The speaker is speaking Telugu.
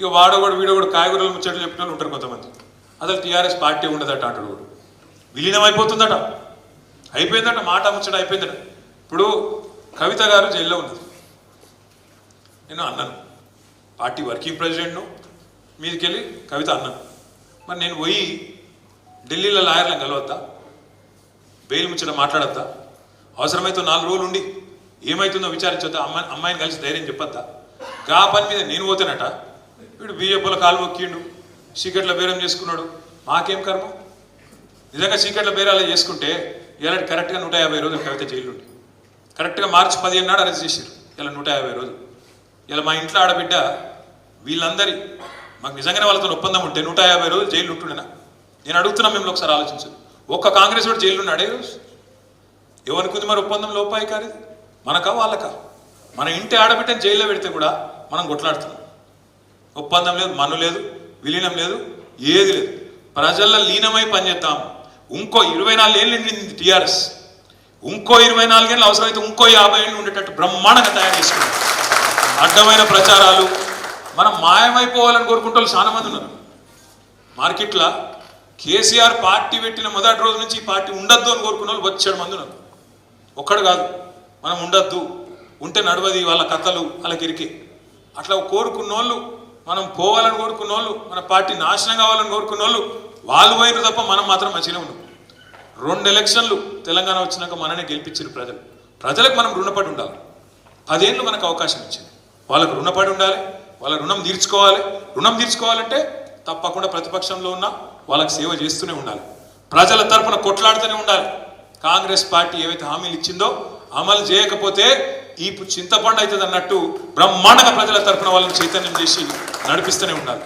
ఇక వాడోడు కూడా కాయగూరలు ముచ్చట్లు చెప్పిన వాళ్ళు ఉంటారు కొంతమంది. అసలు టీఆర్ఎస్ పార్టీ ఉండదట అంటాడు కూడా విలీనం అయిపోతుందట. అయిపోయిందట మాట ముచ్చట అయిపోయిందట. ఇప్పుడు కవిత గారు జైల్లో ఉన్నది. నేను అన్నాను పార్టీ వర్కింగ్ ప్రెసిడెంట్ను మీదికెళ్ళి కవిత అన్నాను. మరి నేను పోయి ఢిల్లీలో లాయర్లను కలవద్దా? బెయిల్ ముచ్చట మాట్లాడద్దా? అవసరమైతే నాలుగు రోజులు ఉండి ఏమైతుందో విచారించొద్దా? అమ్మాయి అమ్మాయిని కలిసి ధైర్యం చెప్పొద్దా? గా పని మీద నేను పోతేనట వీడు బీజేపీలో కాలు మొక్కిండు సీక్రెట్లో బేరం చేసుకున్నాడు. మాకేం కర్మ? నిజంగా సీక్రెట్ల బేరాలు చేసుకుంటే ఇలా కరెక్ట్గా నూట యాభై రోజులు కవిత జైలుండి. కరెక్ట్గా మార్చి పదిహేను నాడు అరెస్ట్ చేశారు. ఇలా నూట యాభై రోజులు. ఇలా మా ఇంట్లో ఆడబిడ్డ వీళ్ళందరి మాకు నిజంగానే వాళ్ళతో ఒప్పందం ఉంటే నూట యాభై రోజులు జైలు ఉంటుండేనా? నేను అడుగుతున్నా మిమ్మల్ని ఒకసారి ఆలోచించు. ఒక్క కాంగ్రెస్ వాడు జైలు ఉన్నాడే రోజు? ఎవరికి మరి ఒప్పందం లోపాయి కాదు మనకా వాళ్ళకా? మన ఇంటి ఆడబిడ్డని జైల్లో పెడితే కూడా మనం కొట్లాడుతున్నాం. ఒప్పందం లేదు మను లేదు విలీనం లేదు ఏది లేదు. ప్రజల్లో లీనమై పనిచేద్దాం. ఇంకో ఇరవై నాలుగు ఏళ్ళు నిండింది టీఆర్ఎస్. ఇంకో ఇరవై నాలుగేళ్ళు అవసరమైతే ఇంకో యాభై ఏళ్ళు ఉండేటట్టు బ్రహ్మాండంగా తయారు చేసుకున్నాం. అడ్డమైన ప్రచారాలు మనం మాయమైపోవాలని కోరుకుంటే వాళ్ళు చాలా మంది ఉన్నారు. మార్కెట్లో కేసీఆర్ పార్టీ పెట్టిన మొదటి రోజు నుంచి ఈ పార్టీ ఉండద్దు అని కోరుకున్న వాళ్ళు వచ్చాడు మంది ఉన్నారు. ఒక్కడు కాదు మనం ఉండద్దు ఉంటే నడవది వాళ్ళ కథలు వాళ్ళకి ఇరికే అట్లా కోరుకున్న వాళ్ళు మనం పోవాలని కోరుకున్న వాళ్ళు మన పార్టీ నాశనం కావాలని కోరుకున్న వాళ్ళు వాళ్ళు పోయిన తప్ప మనం మాత్రం మంచిగానే ఉన్నాం. రెండు ఎలక్షన్లు తెలంగాణ వచ్చినాక మననే గెలిపించారు ప్రజలు. ప్రజలకు మనం రుణపడి ఉండాలి. పదేళ్ళు మనకు అవకాశం ఇచ్చింది. వాళ్ళకు రుణపడి ఉండాలి వాళ్ళ రుణం తీర్చుకోవాలి. రుణం తీర్చుకోవాలంటే తప్పకుండా ప్రతిపక్షంలో ఉన్న వాళ్ళకి సేవ చేస్తూనే ఉండాలి. ప్రజల తరపున కొట్లాడుతూనే ఉండాలి. కాంగ్రెస్ పార్టీ ఏవైతే హామీలు ఇచ్చిందో అమలు చేయకపోతే ఈ చింతపండు అవుతుంది అన్నట్టు బ్రహ్మాండంగా ప్రజల తరపున వాళ్ళని చైతన్యం చేసి నడిపిస్తూనే ఉండాలి